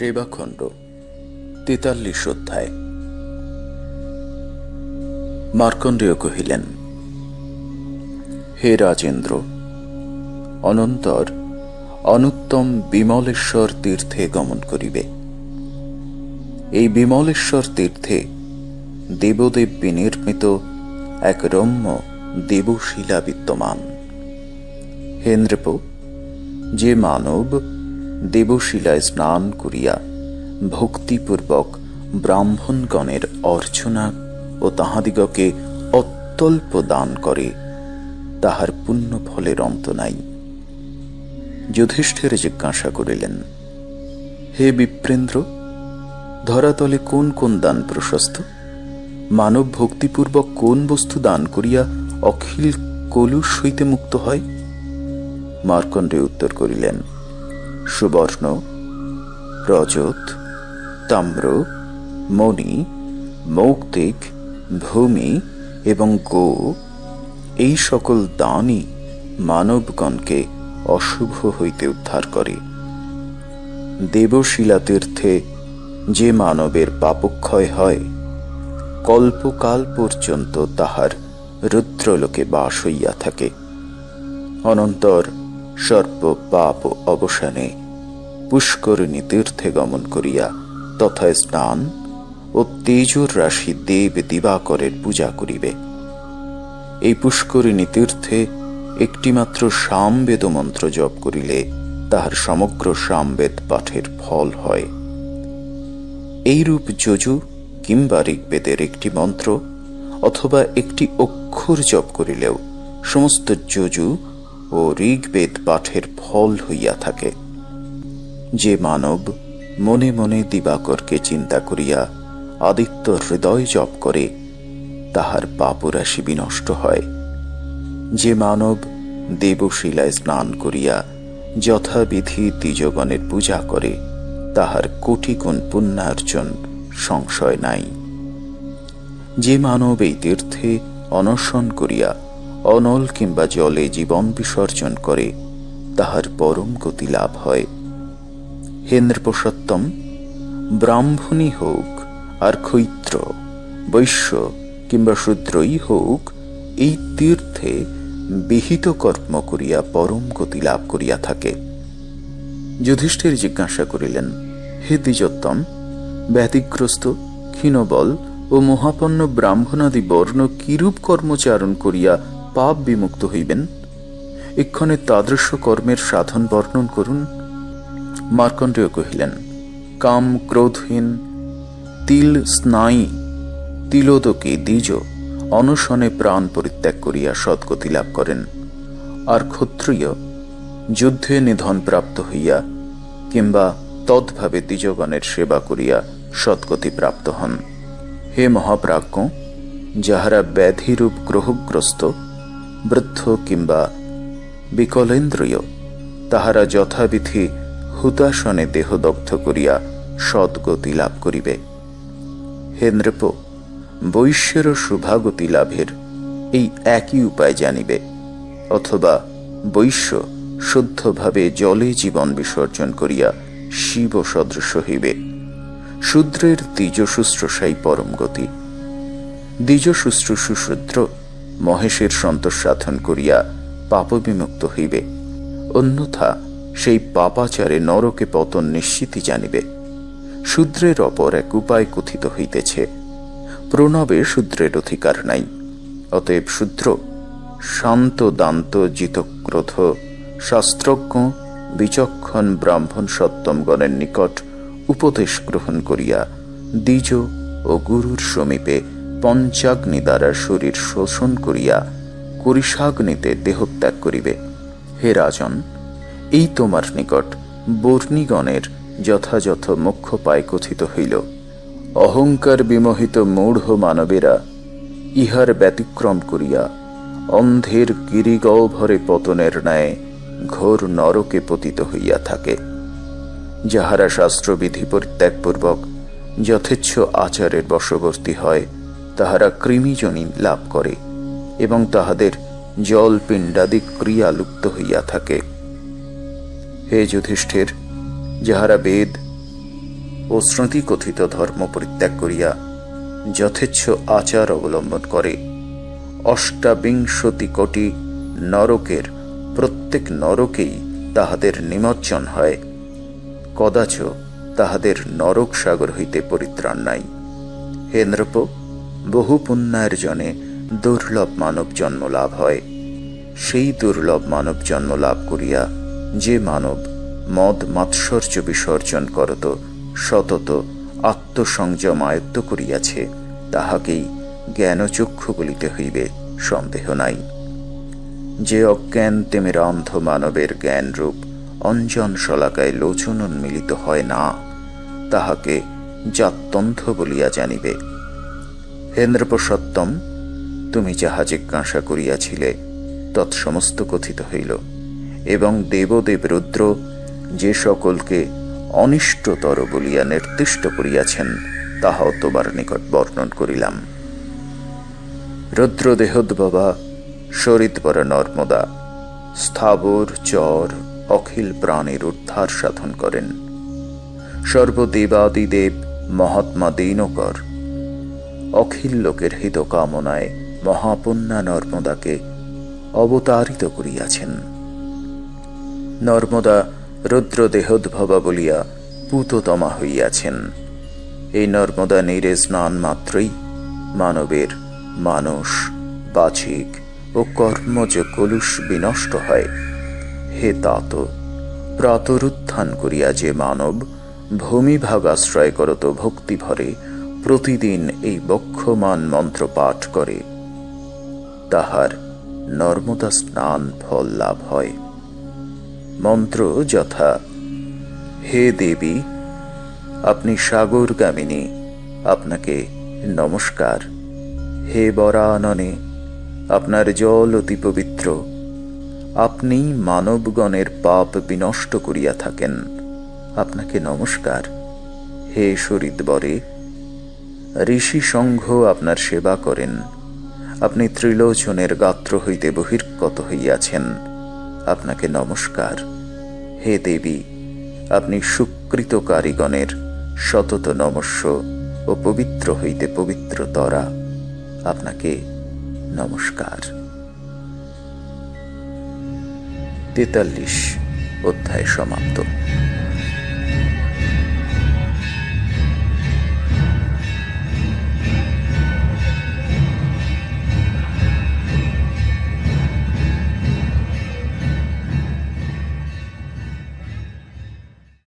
রেবাখণ্ড, তেতাল্লিশ অধ্যায়। মার্কণ্ডেয় কহিলেন, হে রাজেন্দ্র, অনন্তর অনুত্তম বিমলেশ্বর তীর্থে গমন করিবে। এই বিমলেশ্বর তীর্থে দেবদেব বিনির্মিত এক রম্য দেবশিলা বিদ্যমান হেন্দ্রপ, যে মানব দেবশিলায় স্নান করিয়া ভক্তিপূর্বক ব্রাহ্মণগণের অর্চনা ও তাহাদিগকে অত্যল্প দান করে, তাহার পুণ্য ফলের অন্ত নাই। যুধিষ্ঠির জিজ্ঞাসা করিলেন, হে বিপ্রেন্দ্র, ধরাতলে কোন কোন দান প্রশস্ত? মানব ভক্তিপূর্বক কোন বস্তু দান করিয়া অখিল কলুষ হইতে মুক্ত হয়? মার্কণ্ডে উত্তর করিলেন সুবর্ণ, রজত, তাম্র, মণি, মৌক্তিক, ভূমি এবং গো, এই সকল দানই মানবগণকে অশুভ হইতে উদ্ধার করে। দেবশিলা তীর্থে যে মানবের পাপক্ষয় হয়, কল্পকাল পর্যন্ত তাহার রুদ্রলোকে বাস হইয়া থাকে। অনন্তর সর্ব পাপ অবসানে পুষ্করিণী তীর্থে গমন করিয়া তথা স্নান ও তেজর রাশি দেব দিবাকরের পূজা করিবে। এই পুষ্করিণী তীর্থে একটিমাত্র সামবেদ মন্ত্র জপ করিলে তাহার সমগ্র সামবেদ পাঠের ফল হয়। এইরূপ যজু কিংবা ঋগ্বেদের একটি মন্ত্র অথবা একটি অক্ষর জপ করিলেও সমস্ত যজু ও ঋগ্বেদ পাঠের ফল হইয়া থাকে। যে মানব মনে মনে দিবাকরকে চিন্তা করিয়া আদিত্য হৃদয় জপ করে, তাহার পাপরাশি বিনষ্ট হয়। যে মানব দেবশিলায় স্নান করিয়া যথাবিধি দ্বিজগণের পূজা করে, তাহার কোটি গুণ পুণ্যার্জন সংশয় নাই। যে মানব এই তীর্থে অনশন করিয়া অনল কিংবা জলে জীবন বিসর্জন করে, তাহার পরম গতি লাভ হয়। হেন্দ্রপসত্তম ব্রাহ্মণী হোক আর ক্ষৈত্র বৈশ্য কিংবা শূদ্রই হোক, এই তীর্থে বিহিত কর্ম করিয়া পরম গতি লাভ করিয়া থাকে। যুধিষ্ঠির জিজ্ঞাসা করিলেন, হে দ্বিজোত্তম ব্যাধিগ্রস্ত ক্ষীণবল ও মহাপন্ন ব্রাহ্মণাদি বর্ণ কিরূপ কর্মচারণ করিয়া পাপ বিমুক্ত হইবেন। এক্ষণে তাদৃশ্য কর্মের সাধন বর্ণন করুন। মার্কণ্ডেয় কহিলেন, কাম ক্রোধহীন, তিল স্নায়ী, তিলোদকে দ্বিজ, অনশনে প্রাণ পরিত্যাগ করিয়া সদ্গতি লাভ করেন। আর ক্ষত্রিয়, যুদ্ধে নিধন প্রাপ্ত হইয়া, কিংবা তদ্ভাবে দ্বিজগণের সেবা করিয়া সদ্গতি প্রাপ্ত হন। হে মহাপ্রাজ্ঞ, যাহারা ব্যাধিরূপ গ্রহগ্রস্ত বৃদ্ধ কিংবা বিকলেন্দ্রিয়, তাহারা যথাবিধি হুতাসনে দেহদগ্ধ করিয়া সদ্গতি লাভ করিবে। হে নৃপ বৈশ্যের শুভাগতি লাভের এই একই উপায় জানিবে, অথবা বৈশ্য শুদ্ধভাবে জলে জীবন বিসর্জন করিয়া শিব সদৃশ হইবে। শূদ্রের দ্বিজ শুশ্রূষাই পরম গতি। দ্বিজ শুশ্রূষু মহেশের সন্তোষ সাধন করিয়া পাপবিমুক্ত হইবে। অন্যথা সেই পাপাচারে নরকে পতন নিশ্চিতই জানিবে। শূদ্রের অপর এক উপায় কথিত হইতেছে। প্রণবে শূদ্রের অধিকার নাই। অতএব শূদ্র, শান্ত দান্ত জিতক্রোধ, শাস্ত্রজ্ঞ, বিচক্ষণ ব্রাহ্মণ সত্তমগণের নিকট উপদেশ গ্রহণ করিয়া দ্বিজ ও গুরুর সমীপে পঞ্চাগ্নি দ্বারা শরীর শোষণ করিয়া করিষাগ্নিতে দেহত্যাগ করিবে। হে রাজন, এই তোমার নিকট বর্ণিগণের যথাযথ মুখ্য পায় কথিত হইল। অহংকার বিমোহিত মূঢ় মানবেরা ইহার ব্যতিক্রম করিয়া অন্ধের গিরিগহ্বরে পতনের ন্যায় ঘোর নরকে পতিত হইয়া থাকে। যাহারা শাস্ত্রবিধি পরিত্যাগপূর্বক যথেচ্ছ আচারের বশবর্তী হয় তাহারা কৃমিজনী লাভ করে এবং তাহাদের জল পিণ্ডাদি ক্রিয়া লুপ্ত হইয়া থাকে। হে যুধিষ্ঠির, যাহারা বেদ ও শ্রুতিকথিত ধর্ম পরিত্যাগ করিয়া যথেচ্ছ আচার অবলম্বন করে, অষ্টাবিংশতি কোটি নরকের প্রত্যেক নরকেই তাহাদের নিমজ্জন হয়। কদাচ তাহাদের নরক সাগর হইতে পরিত্রাণ নাই। হে নৃপ বহু পুণ্যায়ের জনে দুর্লভ মানব জন্ম লাভ হয়। সেই দুর্লভ মানব জন্ম লাভ করিয়া যে মানব মদ মাৎসর্য বিসর্জন করত, সতত আত্মসংযম আয়ত্ত করিয়াছে, তাহাকেই জ্ঞানচক্ষু বলিতে হইবে সন্দেহ নাই। যে অজ্ঞান তেমের অন্ধ মানবের জ্ঞানরূপ অঞ্জন শলাকায় লোচন উন্মিলিত হয় না, তাহাকে জাত্যন্থ বলিয়া জানিবে। হেন্দ্রপ সত্যম তুমি যাহা জিজ্ঞাসা করিয়াছিলে তৎসমস্ত কথিত হইল, এবং দেবদেব রুদ্র যে সকলকে অনিষ্টতর বলিয়া নির্দিষ্ট করিয়াছেন, তাহাও তোমার নিকট বর্ণন করিলাম। রুদ্রদেহোদ্ভবা শরীরপর নর্মদা, স্থাবর চর, অখিল প্রাণের উদ্ধার সাধন করেন। সর্বদেবাদিদেব মহাত্মা দীনকর অখিল লোকের হিত কামনায় মহাপুণ্যা নর্মদাকে অবতারিত করিয়াছেন। নর্মদা রুদ্রদেহোদ্ভবা বলিয়া পুততমা হইয়াছেন। এই নর্মদা নীরে স্নান মাত্রই মানবের মানস, বাচিক ও কর্মজ কলুষ বিনষ্ট হয়। হে তাত, প্রাতরুত্থান করিয়া যে মানব ভূমিভাগ আশ্রয় করত ভক্তি ভরে প্রতিদিন এই বক্ষমান মন্ত্র পাঠ করে, তাহার নর্মদা স্নান ফল লাভ হয়। মন্ত্র যথা, হে দেবী, আপনি সাগরগামিনী, আপনাকে নমস্কার। হে বরাননে, আপনার জল অতি পবিত্র। আপনি মানবগণের পাপ বিনষ্ট করিয়া থাকেন। আপনাকে নমস্কার। হে শরীদবরে ঋষি সংঘ আপনার সেবা করেন। আপনি ত্রিলোচনের গাত্র হইতে বহির্গত হইয়াছেন। আপনাকে নমস্কার। হে দেবী, আপনি সুকৃত কারিগণের সতত নমস্য ও পবিত্র হইতে পবিত্রতরা আপনাকে নমস্কার। তেতাল্লিশ অধ্যায় সমাপ্ত।